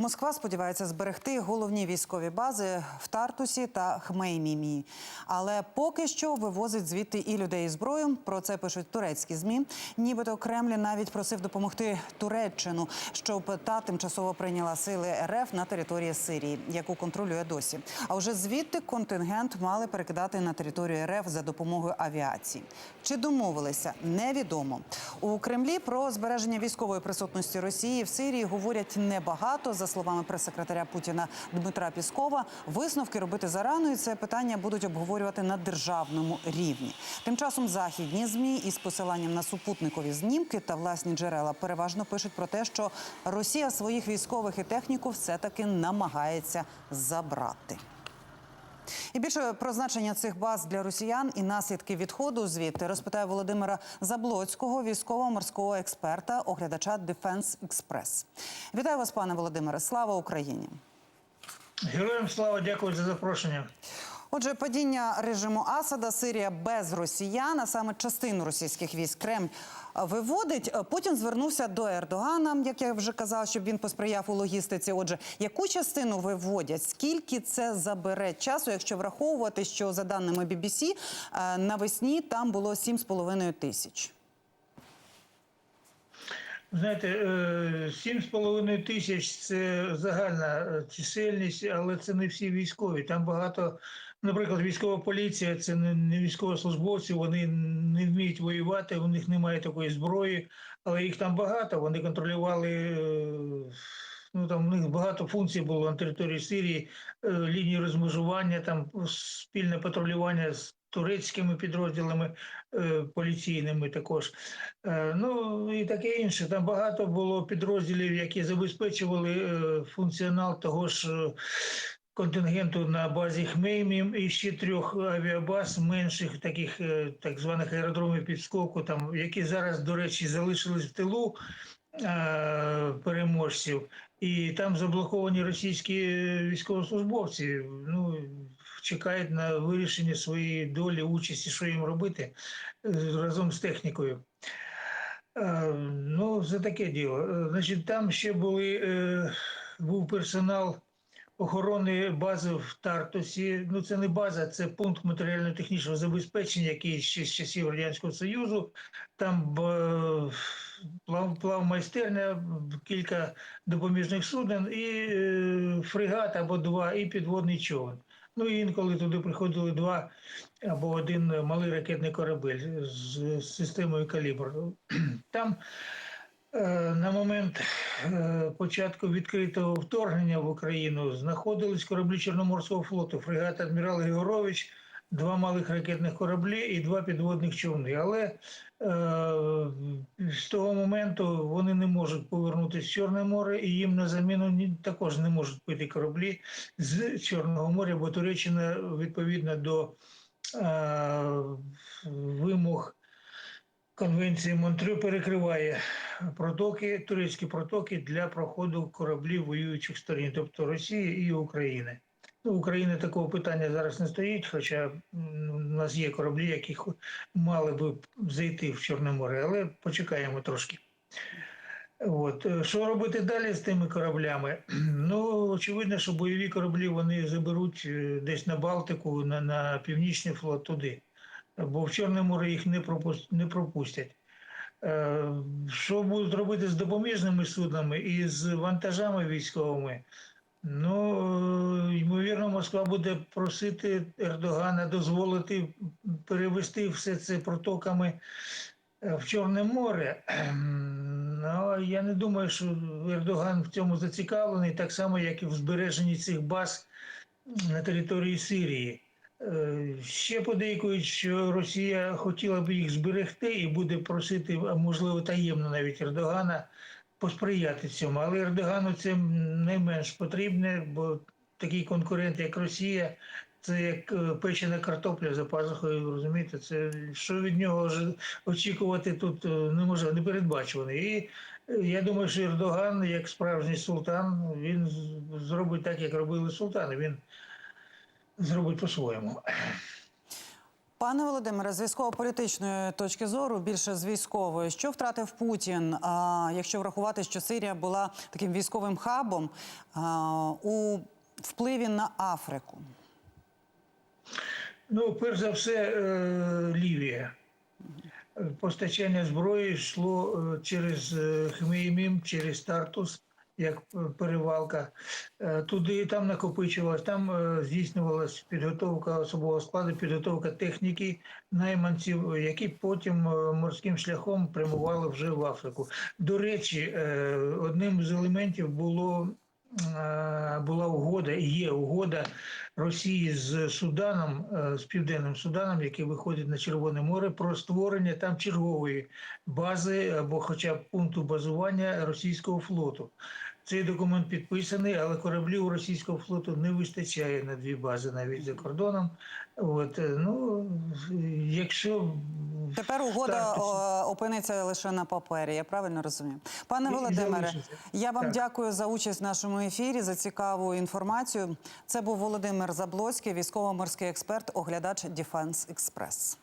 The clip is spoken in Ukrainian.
Москва сподівається зберегти головні військові бази в Тартусі та Хмеймімі. Але поки що вивозить звідти і людей і зброю. Про це пишуть турецькі змі. Нібито Кремль навіть просив допомогти Туреччину, щоб та тимчасово прийняла сили РФ на території Сирії, яку контролює досі. А вже звідти контингент мали перекидати на територію РФ за допомогою авіації. Чи домовилися? Невідомо. У Кремлі про збереження військової присутності Росії в Сирії говорять небагато. За словами прес-секретаря Путіна Дмитра Піскова, висновки робити зарано, і це питання будуть обговорювати на державному рівні. Тим часом західні змі із посиланням на супутникові знімки та власні джерела переважно пишуть про те, що Росія своїх військових і техніку все таки намагається забрати. І більше про значення цих баз для росіян і наслідки відходу звідти розпитає Володимира Заблоцького, військово-морського експерта, оглядача Defense Express. Вітаю вас, пане Володимире. Слава Україні! Героям слава, дякую за запрошення. Отже, падіння режиму Асада, Сирія без росіян, а саме частину російських військ Кремль виводить. Путін звернувся до Ердогана, як я вже казала, щоб він посприяв у логістиці. Отже, яку частину виводять? Скільки це забере часу, якщо враховувати, що за даними BBC, е, навесні там було 7,5 тисяч? Знаєте, е, 7,5 тисяч це загальна е, чисельність, але це не всі військові. Там багато, наприклад, військова поліція це не військовослужбовці, вони не вміють воювати, у них немає такої зброї, але їх там багато. Вони контролювали. е, Ну там у них багато функцій було на території Сирії, е, лінії розмежування, там спільне патрулювання з турецькими підрозділами е, поліційними також. Ну і таке інше. Там багато було підрозділів, які забезпечували функціонал того ж. Контингенту на базі Хмеймім і ще трьох авіабаз менших, таких е, так званих аеродромів підскоку, там які зараз, до речі, залишились в тилу е, переможців, і там заблоковані російські військовослужбовці. Ну чекають на вирішення своєї долі, участі, що їм робити е, разом з технікою. Е, Ну, за таке діло. Значить, там ще були, був персонал охорони бази в Тартусі. Ну, це не база, це пункт матеріально-технічного забезпечення, який ще з часів Радянського Союзу. Там е, плав, плавмайстерня, кілька допоміжних суден, і е, фрегат або два, і підводний човен. Ну і інколи туди приходили два або один малий ракетний корабель з системою калібр. Там на момент е, початку відкритого вторгнення в Україну знаходились кораблі Чорноморського флоту, фрегат адмірал Григорович, два малих ракетних кораблі і два підводних човни. Але е, з того моменту вони не можуть повернутися в Чорне море, і їм на заміну також не можуть пити кораблі з Чорного моря, бо Туреччина відповідно до е, вимог Конвенції Монтрю перекриває протоки, турецькі протоки для проходу кораблів воюючих сторін, тобто Росії і України. Ну, України такого питання зараз не стоїть, хоча у нас є кораблі, які мали би зайти в Чорне море, але почекаємо трошки. От. е, Що робити далі з тими кораблями? Ну, очевидно, що бойові кораблі вони заберуть е, десь на Балтику, на, на Північний флот туди бо в Чорне море їх не пропус- не пропустять. Е, Що будуть робити з допоміжними суднами і з вантажами військовими? Ну, е, ймовірно, Москва буде просити Ердогана дозволити перевести все це протоками е, в Чорне море. Ну, я не думаю, що Ердоган в цьому зацікавлений, так само, як і в збереженні цих баз на території Сирії. Е, Ще подейкують, що Росія хотіла б їх зберегти і буде просити, а можливо таємно навіть Ердогана посприяти цьому. Але Ердогану це не менш потрібне, бо такий конкурент, як Росія, це як е, печена картопля за пазухою. Розумієте, це що від нього очікувати тут е, не може не передбачуваний. І я думаю, що Ердоган, як справжній султан, він зробить так, як робили султани. Він зробить по-своєму. Пане Володимире, з військово-політичної точки зору, більше з військової, що втратив Путін, а, якщо врахувати, що Сирія була таким військовим хабом а, у впливі на Африку? Ну, перш за все, е, Лівія. Постачання зброї йшло е, через е, Хмеймім, через Тартус, як е, перевалка. Е, Туди там накопичувалось, там е, здійснювалася підготовка особового складу, підготовка техніки найманців, які потім морським шляхом прямували вже в Африку. До речі, одним з елементів було була угода, є угода Росії з Суданом, з Південним Суданом, який виходить на Червоне море, про створення там чергової бази або хоча б пункту базування російського флоту. Цей документ підписаний, але кораблів російського флоту не вистачає на дві бази навіть за кордоном. От е, ну якщо Тепер угода Так, опиниться лише на папері. Я правильно розумію, пане Володимире. Я вам Так. дякую за участь в нашому ефірі за цікаву інформацію. Це був Володимир Заблоцький, військово-морський експерт, оглядач Дефенс Експрес.